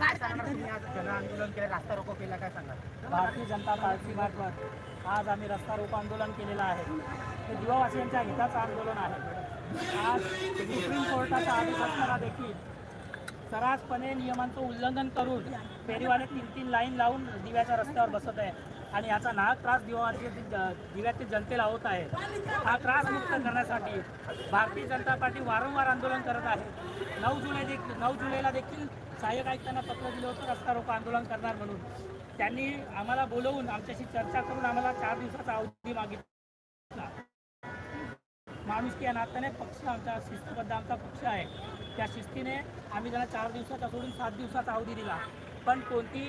काय तुम्ही आज आंदोलन केलं रास्ता रोको केला काय सांगा भारतीय जनता पार्टीमार्फत आज आम्ही रस्ता रोको आंदोलन केलेलं आहे. ते दिवावासियांच्या हिताचं आंदोलन आहे. आज सुप्रीम कोर्टाचा आदेश असताना देखील सरासपणे नियमांचं उल्लंघन करून फेरीवाले तीन तीन लाईन लावून दिव्याच्या रस्त्यावर बसत आहे. आणि याचा नाहक त्रास दिवावासी जनतेला होत आहे. हा त्रास मुक्त करण्यासाठी भारतीय जनता पार्टी वारंवार आंदोलन करत आहे. नऊ जुलै देखील नऊ जुलैला देखील सहाय्यक आयुक्तांना पत्र दिलं होतं रस्ता रोको आंदोलन करणार म्हणून. त्यांनी आम्हाला बोलवून आमच्याशी चर्चा करून आम्हाला चार दिवसाचा अवधी मागितला. माणुसकी या नात्याने पक्ष आमचा शिस्तबद्ध आमचा पक्ष आहे. त्या शिस्तीने आम्ही त्यांना चार दिवसाचा सोडून सात दिवसाचा अवधी दिला. पण कोणती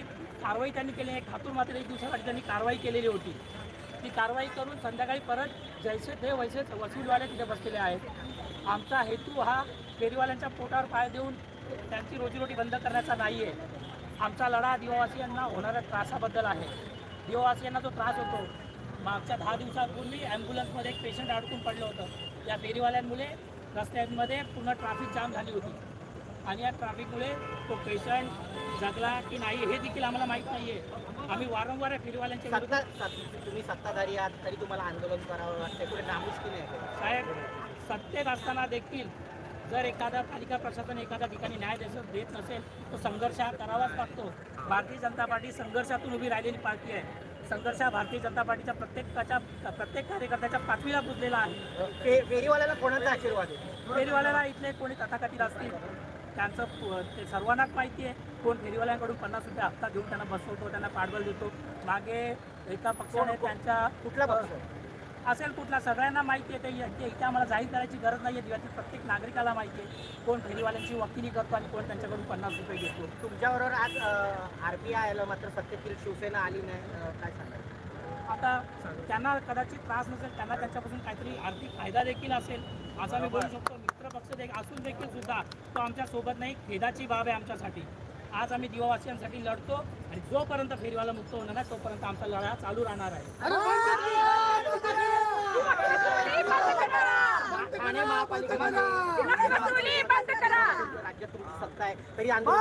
कारवाई त्यांनी केली नाही. खातून मात्र एक दिवसासाठी त्यांनी कारवाई केलेली होती. ती कारवाई करून संध्याकाळी परत जैसे ते वैसे वसूलवाले तिथे बसलेले आहेत. आमचा हेतू हा फेरीवाल्यांच्या पोटावर पाय देऊन त्यांची रोजीरोटी बंद करण्याचा नाही आहे आमचा लढा दिवावासियांना होणाऱ्या त्रासाबद्दल आहे. दिवावासियांना जो त्रास होतो मागच्या दहा दिवसापूर्वी ॲम्ब्युलन्समध्ये एक पेशंट अडकून पडलं होतं. या फेरीवाल्यांमुळे रस्त्यांमध्ये पूर्ण ट्रॅफिक जाम झाली होती. आणि या ट्रॅफिकमुळे तो पेशंट जगला की नाही हे देखील आम्हाला माहीत नाही आहे आम्ही वारंवार फेरीवाल्यांच्या सत्ता विरोधात सत- तुम्ही सत्ताधारी आहात तरी तुम्हाला आंदोलन करावं लागतं कुठे नामुष्की नाही आहे. साहेब सत्तेत असताना देखील जर एखादा पालिका प्रशासन एखाद्या ठिकाणी न्याय देश- देत नसेल तो संघर्ष हा करावाच लागतो. भारतीय जनता पार्टी संघर्षातून उभी राहिलेली पार्टी आहे. संघर्ष हा भारतीय जनता पार्टीच्या प्रत्येकाच्या प्रत्येक कार्यकर्त्याच्या पाठवीला पुजलेला आहे. फे- फेरीवाल्याला कोणाचा आशीर्वाद आहे? फेरीवाल्याला इथले कोणी तथाकथित असतील? त्यांचं प- ते सर्वांनाच माहिती आहे. कोण फेरीवाल्यांकडून पन्नास रुपये हप्ता घेऊन त्यांना बसवतो त्यांना पाठबळ देतो. मागे एका पक्षाने त्यांच्या कुठला? असेल कुठला सगळ्यांना माहिती आहे. ते इथे आम्हाला जाहीर करायची गरज नाही आहे दिव्यातील प्रत्येक नागरिकाला माहिती आहे. कोण फेरीवाल्यांची वकिली करतो आणि कोण त्यांच्याकडून पन्नास रुपये घेतो. तुमच्याबरोबर आज आरपीआय आलं मात्र सत्तेतील शिवसेना आली नाही. काय सांगाल? आता त्यांना कदाचित त्रास नसेल त्यांना त्यांच्यापासून काहीतरी आर्थिक फायदा देखील असेल असं मी बोलू शकतो. पक्ष देखील असून देखील सुद्धा तो आमच्यासोबत नाही. खेदाची बाब आहे आमच्यासाठी. आज आम्ही दिवावासियांसाठी लढतो आणि जोपर्यंत फेरीवाला मुक्त होणार नाही तोपर्यंत आमचा लढा चालू राहणार आहे. ठाणे. राज्यात तुमची सत्ता आहे. तरी आंदोलन